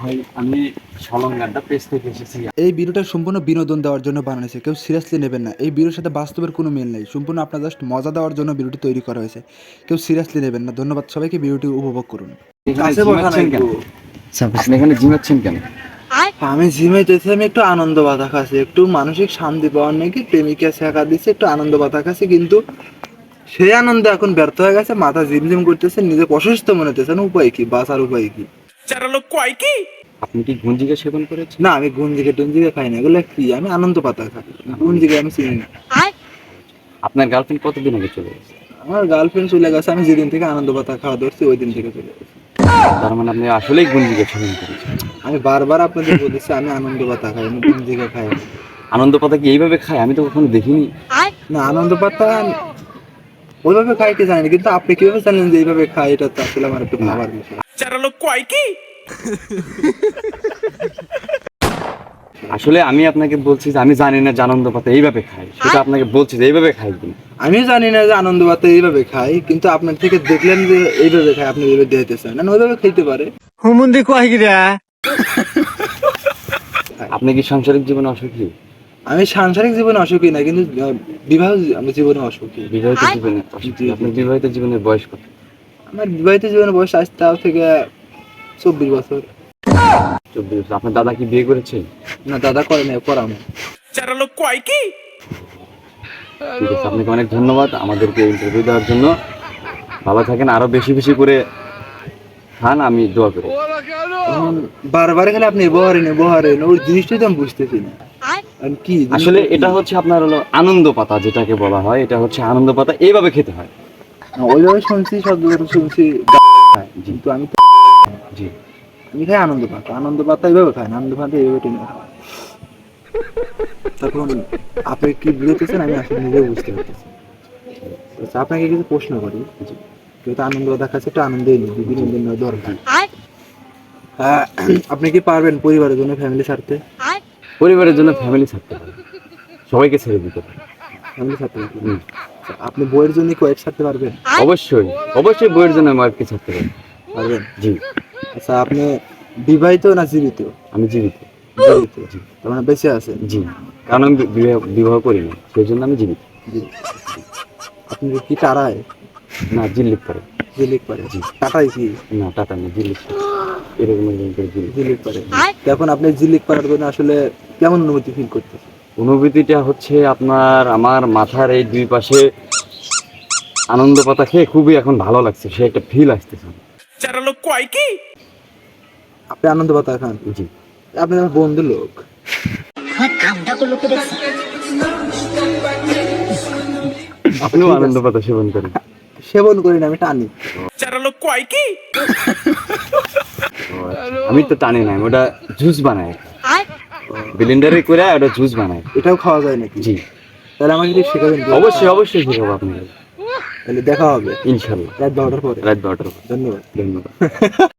ভাই আমি সলঙ্গাড্ডা পেজ থেকে এসেছি। এই ভিডিওটা সম্পূর্ণ বিনোদন দেওয়ার জন্য বানানো হয়েছে কেউ সিরিয়াসলি নেবেন না। এই ভিডিওর সাথে বাস্তবের কোনো মিল নেই। সম্পূর্ণ আপনার জাস্ট মজা দেওয়ার জন্য ভিডিওটি তৈরি করা হয়েছে। কেউ সিরিয়াসলি নেবেন না। ধন্যবাদ সবাইকে ভিডিওটি উপভোগ করুন। এখানে নাই কেন? তো। আপনি এখানে ঝিমাচ্ছেন কেন? আমি আমি একটু আনন্দ বাধা খাচ্ছি। একটু মানসিক শান্তি পাওয়ার নাকি প্রেমিকা শেখা দিচ্ছে একটু আনন্দ বাধা খাচ্ছি কিন্তু সেই আনন্দ এখন ব্যর্থ হয়ে গেছে। মাথা ঝিমঝিম করতেছে নিজেকে অসুস্থ মনে হতেছে না উপায় কি? বাঁচার উপায় কি? আপনি কি গুঞ্জিকা সেবন করেছেন? না আমি গুঞ্জিকে টুঞ্জিকে খাই না এগুলো কি? আমি আনন্দ পাতা খাই গুঞ্জিকে আমি চিনি না। আপনার গার্লফ্রেন্ড কতদিন আগে চলে গেছে? আমার গার্লফ্রেন্ড চলে গেছে আমি যেদিন থেকে আনন্দ পাতা খাওয়া ধরছি ওই দিন থেকে চলে গেছে। তার মানে আপনি আসলেই গুঞ্জিকা সেবন করেছেন? আমি বারবার আপনাদের বলেছি আমি আনন্দ পাতা খাই আমি গুঞ্জিকে খাই। আনন্দ পাতা কি এইভাবে খাই আমি তো কখনো দেখিনি। না আনন্দ পাতা ওইভাবে খাই কি জানি না, কিন্তু আপনি কীভাবে জানেন যে এইভাবে খাই এটা তো আসলে আমার একটু ভাবার বিষয়। আসলে আমি আপনাকে বলছি যে আমি জানি না যে আনন্দ পাতা এইভাবে খায়। সেটা আপনাকে বলছি যে এইভাবে খাই কিনা। আমি জানি না যে আনন্দ পাতা এইভাবে খাই কিন্তু আপনার থেকে দেখলেন যে এইভাবে খাই আপনি এইভাবে দিতে চান না ওইভাবে খাইতে পারে। হুমুন্দি কয় গিরা আপনি কি সাংসারিক জীবনে অসুখী? আমি সাংসারিক জীবনে অসুখী না কিন্তু বিবাহ জীবনে অসুখী। বিবাহিত জীবনে অসুখী। আপনার বিবাহিত জীবনের বয়স কত? আমার বিবাহিত জীবনে বয়স আজ তাও থেকে চব্বিশ বছর। চব্বিশ বছর। আপনার দাদা কি বিয়ে করেছে? না দাদা করে না করানো ঠিক আছে আপনাকে অনেক ধন্যবাদ আমাদেরকে ইন্টারভিউ দেওয়ার জন্য। ভালো থাকেন আরও বেশি বেশি করে খান আমি দোয়া করি। এখন বারবার খেলে আপনি বহারেন বহারেন ওই জিনিসটাই তো আমি বুঝতেছি না। কি আসলে এটা হচ্ছে আপনার হলো আনন্দ পাতা যেটাকে বলা হয় এটা হচ্ছে আনন্দ পাতা এইভাবে খেতে হয়। ওইভাবে শুনছি শব্দ শুনছি খায়। কিন্তু আমি জি। আমি খাই আনন্দ পাতা আনন্দ পাতা এইভাবে খাই আনন্দ পাতা এইভাবে টেনে খাই তখন আপনি কি বুঝতেছেন আমি আসলে নিজেও বুঝতে পারতেছি। আচ্ছা, আপনাকে কিছু প্রশ্ন করি। কেউ তো আনন্দ পাতা খাচ্ছে একটু আনন্দই নেই বিনোদন দরকার। হ্যাঁ, আপনি কি পারবেন পরিবারের জন্য ফ্যামিলি ছাড়তে পরিবারের জন্য ফ্যামিলি থাকতে পারে সবাইকে ছেড়ে দিতে পারে ফ্যামিলি ছাড়তে পারবেন হুম। আচ্ছা, আপনি বইয়ের জন্য কি ওয়াইফ ছাড়তে পারবেন? অবশ্যই অবশ্যই বইয়ের জন্য ওয়াইফকে ছাড়তে পারি পারবেন? জি। আচ্ছা আপনি বিবাহিত না জীবিত? আমি জীবিত। জীবিত। তার মানে বেঁচে আছেন? জি। কারণ আমি বিবাহ করি না সেই জন্য আমি জীবিত। জি। আপনি কি টারায় না জিল্লিক করে। জিলিক পারে টাটাই কি? না টাটা না জিল্লিক। এরকম এরকম করে জিলিক পারে এখন আপনি জিলিক জন্য আসলে কেমন অনুভূতি ফিল করতেছেন? অনুভূতিটা হচ্ছে আপনার আমার মাথার এই দুই পাশে আনন্দ পাতা খেয়ে খুবই এখন ভালো লাগছে সে একটা ফিল আসতেছে আপনি আনন্দ পাতা খান? জি। আপনি আমার বন্ধু লোক। আপনিও আনন্দ পাতা সেবন করেন। সেবন করি না আমি টানি। আমি তো টানি না ওটা জুস বানাই। ব্লেন্ডারে করে ওটা জুস বানাই। এটাও খাওয়া যায় নাকি? জি। তাহলে আমাকে যদি শেখাবেন অবশ্যই অবশ্যই শেখাবো আপনাকে। তাহলে দেখা হবে। ইনশাল্লাহ। রাত বারোটার পরে। রাত বারোটার পরে। ধন্যবাদ। ধন্যবাদ।